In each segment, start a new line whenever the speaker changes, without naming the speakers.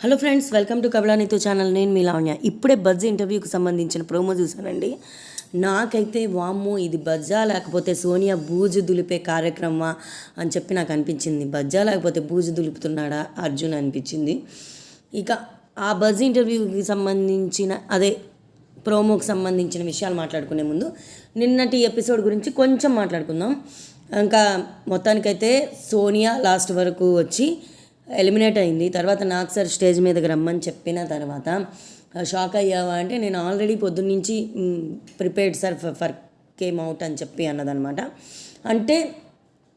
Hello friends welcome to కబలానితో channel నేను మీ లావణ్య. ఇప్పుడే బజ్ ఇంటర్వ్యూకి సంబంధించిన ప్రోమో చూసానండి నాకైతే వామ్ము ఇది బజ్జా లేకపోతే సోనియా బూజు దులిపే కార్యక్రమమా అని చెప్పి నాకు అనిపించింది. బజ్జా లేకపోతే బూజు దులుపుతున్నాడా అర్జున్ అనిపించింది. ఇక ఆ బజ్ ఇంటర్వ్యూకి సంబంధించిన అదే ప్రోమోకి సంబంధించిన విషయాలు మాట్లాడుకునే ముందు నిన్నటి ఎపిసోడ్ గురించి కొంచెం మాట్లాడుకుందాం. ఇంకా మొత్తానికైతే సోనియా లాస్ట్ వరకు వచ్చి ఎలిమినేట్ అయింది. తర్వాత నాకు సార్ స్టేజ్ మీదకి రమ్మని చెప్పిన తర్వాత షాక్ అయ్యావా అంటే నేను ఆల్రెడీ పొద్దున్నుంచి prepared sir for came out అని చెప్పి అన్నదనమాట. అంటే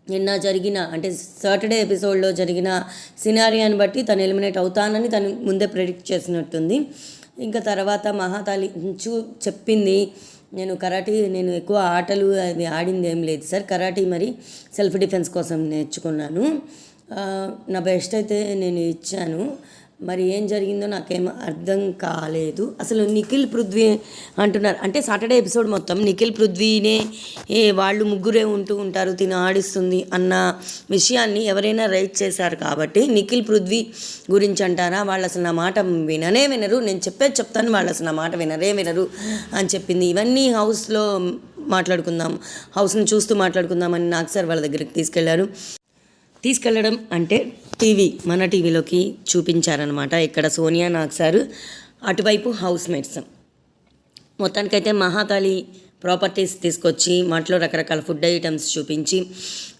నిన్న జరిగిన అంటే సాటర్డే ఎపిసోడ్లో జరిగిన సినారియాని బట్టి తను ఎలిమినేట్ అవుతానని తను ముందే ప్రెడిక్ట్ చేసినట్టుంది. ఇంకా తర్వాత మహాతాలి చూ చెప్పింది నేను కరాటీ నేను ఎక్కువ ఆటలు అవి ఆడింది ఏం లేదు సార్. కరాటీ మరి సెల్ఫ్ డిఫెన్స్ కోసం నేర్చుకున్నాను. నా బెస్ట్ అయితే నేను ఇచ్చాను. మరి ఏం జరిగిందో నాకేం అర్థం కాలేదు. అసలు నిఖిల్ పృథ్వీ అంటున్నారు అంటే సాటర్డే ఎపిసోడ్ మొత్తం నిఖిల్ పృథ్వీనే ఏ వాళ్ళు ముగ్గురే ఉంటూ ఉంటారు తిని ఆడిస్తుంది అన్న విషయాన్ని ఎవరైనా రైట్ చేశారు కాబట్టి నిఖిల్ పృథ్వీ గురించి అంటారా? వాళ్ళు అసలు నా మాట విననే వినరు. నేను చెప్పేది చెప్తాను వాళ్ళు అసలు నా మాట వినరే వినరు అని చెప్పింది. ఇవన్నీ హౌస్లో మాట్లాడుకుందాం హౌస్ని చూస్తూ మాట్లాడుకుందామని నాకు సార్ వాళ్ళ దగ్గరికి తీసుకెళ్ళారు. తీసుకెళ్ళడం అంటే టీవీ మన టీవీలోకి చూపించారనమాట ఇక్కడ సోనియా నాగ్ సార్ అటువైపు హౌస్ మేట్స్. మొత్తానికైతే మహాకాళి ప్రాపర్టీస్ తీసుకొచ్చి వాటిలో రకరకాల ఫుడ్ ఐటమ్స్ చూపించి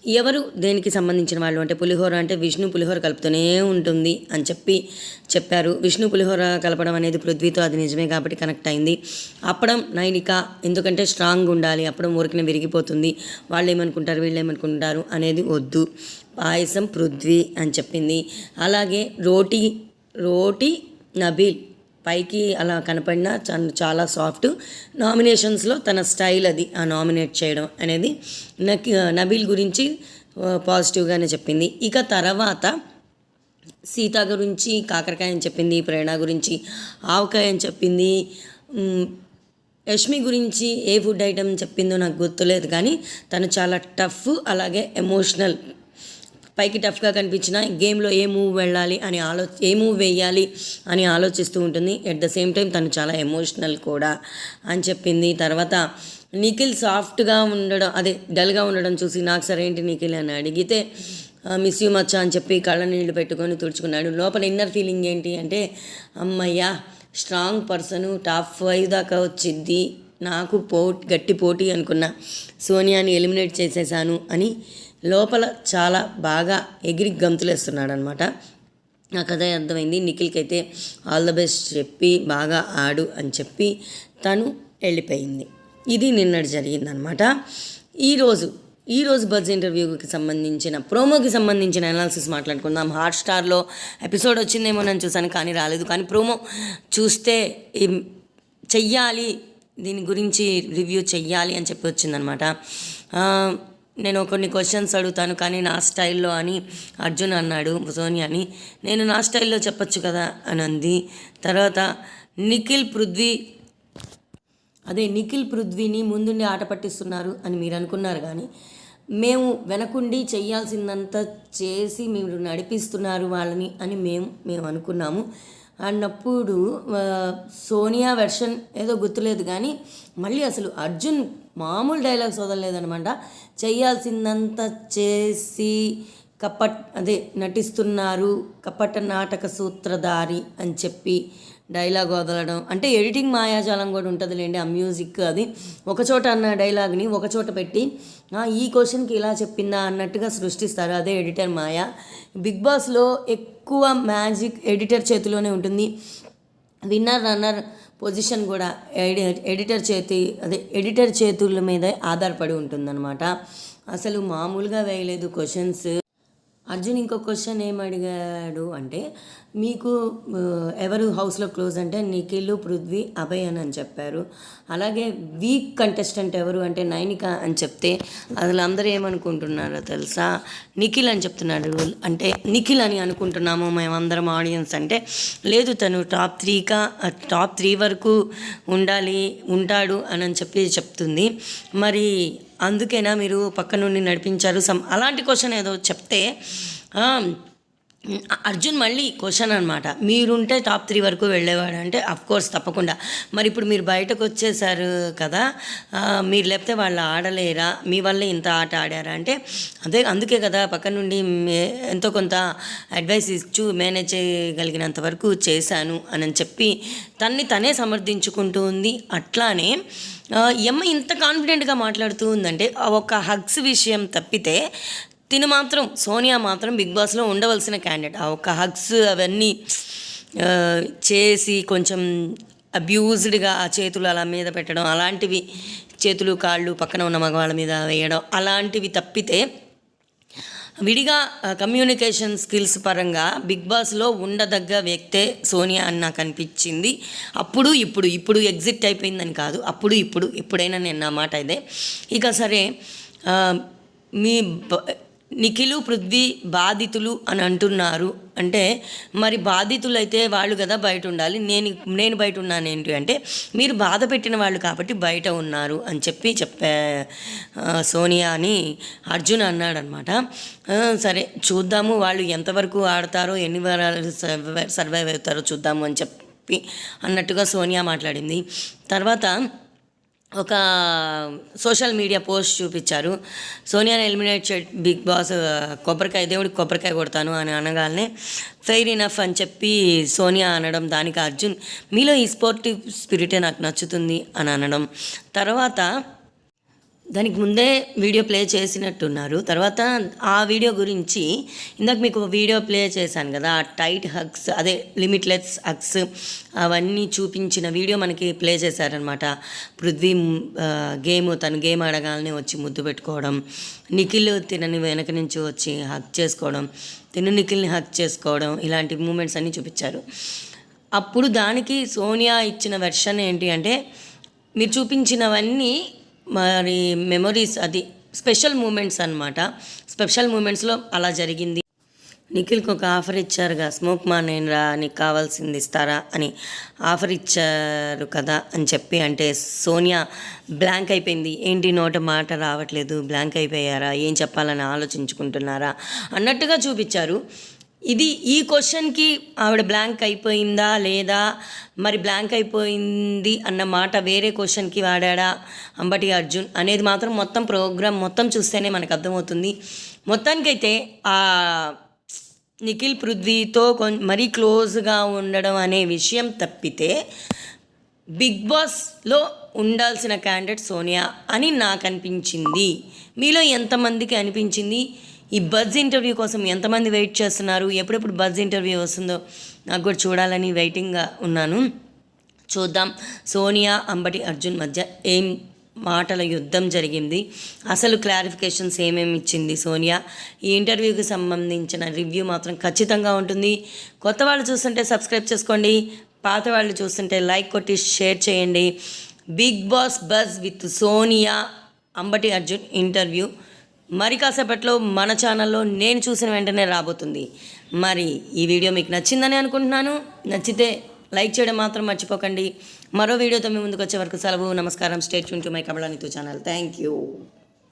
ఎవరు దేనికి సంబంధించిన వాళ్ళు అంటే పులిహోర అంటే విష్ణు పులిహోర కలుపుతూనే ఉంటుంది అని చెప్పి చెప్పారు. విష్ణు పులిహోర కలపడం అనేది పృథ్వీతో అది నిజమే కాబట్టి కనెక్ట్ అయింది. అప్పడం నైనిక ఎందుకంటే స్ట్రాంగ్ ఉండాలి అప్పడం ఊరికిన విరిగిపోతుంది. వాళ్ళు ఏమనుకుంటారు వీళ్ళు ఏమనుకుంటారు అనేది వద్దు. పాయసం పృథ్వీ అని చెప్పింది. అలాగే రోటీ రోటీ నబీల్ పైకి అలా కనపడిన చాలా సాఫ్ట్. నామినేషన్స్లో తన స్టైల్ అది ఆ నామినేట్ చేయడం అనేది. నకి నబీల్ గురించి పాజిటివ్గానే చెప్పింది. ఇక తర్వాత సీత గురించి కాకరకాయ అని చెప్పింది ప్రేరణ గురించి ఆవకాయ అని చెప్పింది యష్మి గురించి ఏ ఫుడ్ ఐటమ్ చెప్పిందో నాకు గుర్తులేదు కానీ తను చాలా టఫ్ అలాగే ఎమోషనల్ పైకి టఫ్గా కనిపించిన గేమ్లో ఏ మూవ్ వెళ్ళాలి అని ఆలో ఏ మూవ్ వేయాలి అని ఆలోచిస్తూ ఉంటుంది. ఎట్ ద సేమ్ టైం తను చాలా ఎమోషనల్ కూడా అని చెప్పింది. తర్వాత నిఖిల్ సాఫ్ట్గా ఉండడం అదే డల్గా ఉండడం చూసి నాకు సరేంటి నిఖిల్ అని అడిగితే మిస్ యూ మచ్చ అని చెప్పి కళ్ళ నీళ్ళు పెట్టుకొని తుడుచుకున్నాడు. లోపల ఇన్నర్ ఫీలింగ్ ఏంటి అంటే అమ్మయ్యా స్ట్రాంగ్ పర్సన్ టాప్ ఫైవ్ దాకా వచ్చింది నాకు పో గట్టి పోటీ అనుకున్నా. సోనియాని ఎలిమినేట్ చేసేసాను అని లోపల చాలా బాగా ఎగిరి గంతులేస్తున్నాడు అనమాట నాకు కథ అర్థమైంది. నిఖిల్కి అయితే ఆల్ ద బెస్ట్ చెప్పి బాగా ఆడు అని చెప్పి తను వెళ్ళిపోయింది. ఇది నిన్నటి జరిగిందనమాట. ఈరోజు ఈరోజు బజ్ ఇంటర్వ్యూకి సంబంధించిన ప్రోమోకి సంబంధించిన అనాలిసిస్ మాట్లాడుకుందాం. హాట్ స్టార్లో ఎపిసోడ్ వచ్చిందేమో నేను చూసాను కానీ రాలేదు. కానీ ప్రోమో చూస్తే చెయ్యాలి దీని గురించి రివ్యూ చెయ్యాలి అని చెప్పి వచ్చిందనమాట. నేను కొన్ని క్వశ్చన్స్ అడుగుతాను కానీ నా స్టైల్లో అని అర్జున్ అన్నాడు సోనియాని నేను నా స్టైల్లో చెప్పొచ్చు కదా అని అంది. తర్వాత నిఖిల్ పృథ్వీ అదే నిఖిల్ పృథ్వీని ముందుండి ఆట పట్టిస్తున్నారు అని మీరు అనుకున్నారు కానీ మేము వెనకుండి చేయాల్సిందంతా చేసి మీరు నడిపిస్తున్నారు వాళ్ళని అని మేము మేము అనుకున్నాము. అన్నప్పుడు సోనియా వెర్షన్ ఏదో గుర్తులేదు కానీ మళ్ళీ అసలు అర్జున్ మామూలు డైలాగ్స్ వదలలేదనమాట చేయాల్సిందంతా చేసి కపట్ అదే నటిస్తున్నారు కపట నాటక సూత్రధారి అని చెప్పి డైలాగ్ వదలడం. అంటే ఎడిటింగ్ మాయాజాలం కూడా ఉంటుందిలేండి ఆ మ్యూజిక్ అది. ఒక చోట అన్న డైలాగ్ని ఒక చోట పెట్టి ఈ క్వశ్చన్కి ఇలా చెప్పిందా? అన్నట్టుగా సృష్టిస్తారు. అదే ఎడిటర్ మాయ. బిగ్ బాస్లో ఎక్కువ మ్యాజిక్ ఎడిటర్ చేతిలోనే ఉంటుంది. విన్నర్ రన్నర్ పొజిషన్ కూడా ఎడి ఎడిటర్ చేతి అదే ఎడిటర్ చేతుల మీదే ఆధారపడి ఉంటుందన్నమాట. అసలు మామూలుగా వేయలేదు క్వశ్చన్స్. అర్జున్ ఇంకో క్వశ్చన్ ఏం అడిగాడు అంటే మీకు ఎవరు హౌస్లో క్లోజ్ అంటే నిఖిల్ పృథ్వీ అభయ్ అని అని చెప్పారు. అలాగే వీక్ కంటెస్టెంట్ ఎవరు అంటే నైనిక అని చెప్తే అసలు అందరూ ఏమనుకుంటున్నారో తెలుసా? నిఖిల్ అని చెప్తున్నాడు. అంటే నిఖిల్ అని అనుకుంటున్నాము మేమందరం ఆడియన్స్ అంటే లేదు తను టాప్ త్రీకా టాప్ త్రీ వరకు ఉండాలి ఉంటాడు అని అని చెప్పి చెప్తుంది. మరి అందుకేనా మీరు పక్క నుండి నడిపించారు? సమ్ అలాంటి క్వశ్చన్ ఏదో చెప్తే అర్జున్ మళ్ళీ క్వశ్చన్ అనమాట మీరుంటే టాప్ త్రీ వరకు వెళ్ళేవాడు అంటే అఫ్ కోర్స్ తప్పకుండా. మరి ఇప్పుడు మీరు బయటకు వచ్చేసారు కదా మీరు లేకపోతే వాళ్ళు ఆడలేరా? మీ వల్లే ఇంత ఆట ఆడారా? అంటే అదే అందుకే కదా పక్క నుండి ఎంతో కొంత అడ్వైస్ ఇచ్చు మేనేజ్ చేయగలిగినంత వరకు చేశాను అని చెప్పి తన్ని తనే సమర్థించుకుంటూ ఉంది. అట్లానే ఎమ్మ ఇంత కాన్ఫిడెంట్గా మాట్లాడుతూ ఉందంటే ఒక హగ్స్ విషయం తప్పితే తిను మాత్రం సోనియా మాత్రం బిగ్ బాస్లో ఉండవలసిన క్యాండిడేట్ ఆ ఒక హగ్స్ అవన్నీ చేసి కొంచెం అబ్యూజ్డ్గా ఆ చేతులు అలా మీద పెట్టడం అలాంటివి చేతులు కాళ్ళు పక్కన ఉన్న మగవాళ్ళ మీద వేయడం అలాంటివి తప్పితే విడిగా కమ్యూనికేషన్ స్కిల్స్ పరంగా బిగ్ బాస్లో ఉండదగ్గ వ్యక్తే సోనియా అని నాకు అనిపించింది. అప్పుడు ఇప్పుడు ఇప్పుడు ఎగ్జిట్ అయిపోయిందని కాదు అప్పుడు ఇప్పుడు ఎప్పుడైనా నేను నా మాట ఇదే. ఇక సరే మీ నిఖిలు పృథ్వీ బాధితులు అని అంటున్నారు. అంటే మరి బాధితులు అయితే వాళ్ళు కదా బయట ఉండాలి. నేను నేను బయట ఉన్నాను ఏంటి అంటే మీరు బాధ పెట్టిన వాళ్ళు కాబట్టి బయట ఉన్నారు అని చెప్పి చెప్పే సోనియా అని అర్జున్ అన్నాడనమాట సరే చూద్దాము వాళ్ళు ఎంతవరకు ఆడతారో ఎన్ని వారాలు సర్వైవ్ అవుతారో చూద్దాము అని చెప్పి అన్నట్టుగా సోనియా మాట్లాడింది. తర్వాత ఒక సోషల్ మీడియా పోస్ట్ చూపించారు. సోనియాని ఎలిమినేట్ చే బిగ్ బాస్ కొబ్బరికాయ దేవుడికి కొబ్బరికాయ కొడతాను అని అనగానే ఫెయిర్ ఇనఫ్ అని చెప్పి సోనియా అనడం దానికి అర్జున్ మీలో ఈ స్పోర్టివ్ స్పిరిటే నాకు నచ్చుతుంది అని అనడం. తర్వాత దానికి ముందే వీడియో ప్లే చేసినట్టున్నారు. తర్వాత ఆ వీడియో గురించి ఇందాక మీకు వీడియో ప్లే చేశాను కదా ఆ టైట్ హగ్స్ అదే లిమిట్లెస్ హగ్స్ అవన్నీ చూపించిన వీడియో మనకి ప్లే చేశారనమాట పృథ్వీ గేమ్ తను గేమ్ ఆడగానే వచ్చి ముద్దు పెట్టుకోవడం నిఖిల్ తినని వెనక నుంచి వచ్చి హక్ చేసుకోవడం తిను నిఖిల్ని హక్ చేసుకోవడం ఇలాంటి మూమెంట్స్ అన్నీ చూపించారు. అప్పుడు దానికి సోనియా ఇచ్చిన వెర్షన్ ఏంటి అంటే మీరు చూపించినవన్నీ మరి మెమొరీస్ అది స్పెషల్ మూమెంట్స్ అన్నమాట. స్పెషల్ మూమెంట్స్లో అలా జరిగింది. నిఖిల్కి ఒక ఆఫర్ ఇచ్చారుగా స్మోక్ మానేనరా నీకు కావాల్సింది ఇస్తారా అని ఆఫర్ ఇచ్చారు కదా అని చెప్పి అంటే సోనియా బ్లాంక్ అయిపోయింది. ఏంటి నోట మాట రావట్లేదు? బ్లాంక్ అయిపోయారా? ఏం చెప్పాలని ఆలోచించుకుంటున్నారా? అన్నట్టుగా చూపించారు. ఇది ఈ క్వశ్చన్కి ఆవిడ బ్లాంక్ అయిపోయిందా లేదా? మరి బ్లాంక్ అయిపోయింది అన్న మాట వేరే క్వశ్చన్కి వాడాడా అంబటి అర్జున్ అనేది మాత్రం మొత్తం ప్రోగ్రామ్ మొత్తం చూస్తేనే మనకు అర్థమవుతుంది. మొత్తానికైతే ఆ నిఖిల్ పృథ్వీతో కొం మరీ క్లోజ్గా ఉండడం అనే విషయం తప్పితే బిగ్ బాస్లో ఉండాల్సిన క్యాండిడేట్ సోనియా అని నాకు అనిపించింది. మీలో ఎంతమందికి అనిపించింది? ఈ బజ్ ఇంటర్వ్యూ కోసం ఎంతమంది వెయిట్ చేస్తున్నారు? ఎప్పుడెప్పుడు బజ్ ఇంటర్వ్యూ వస్తుందో నాకు కూడా చూడాలని వెయిటింగ్గా ఉన్నాను. చూద్దాం. సోనియా అంబటి అర్జున్ మధ్య ఏం మాటల యుద్ధం జరిగింది? అసలు క్లారిఫికేషన్స్ ఏమేమి ఇచ్చింది సోనియా? ఈ ఇంటర్వ్యూకి సంబంధించిన రివ్యూ మాత్రం ఖచ్చితంగా ఉంటుంది. కొత్త వాళ్ళు చూస్తుంటే సబ్స్క్రైబ్ చేసుకోండి. పాత వాళ్ళు చూస్తుంటే లైక్ కొట్టి షేర్ చేయండి. Bigg Boss buzz with Sonia Ambati Arjun interview మరి కాసేపట్లో మన ఛానల్లో నేను చూసిన వెంటనే రాబోతుంది. మరి ఈ వీడియో మీకు నచ్చిందని అనుకుంటున్నాను. నచ్చితే లైక్ చేయడం మాత్రం మర్చిపోకండి. మరో వీడియోతో మీ ముందుకు వచ్చే వరకు సెలవు నమస్కారం. స్టేట్ ట్యూన్ టు మై కమలానితు ఛానల్ థ్యాంక్ యూ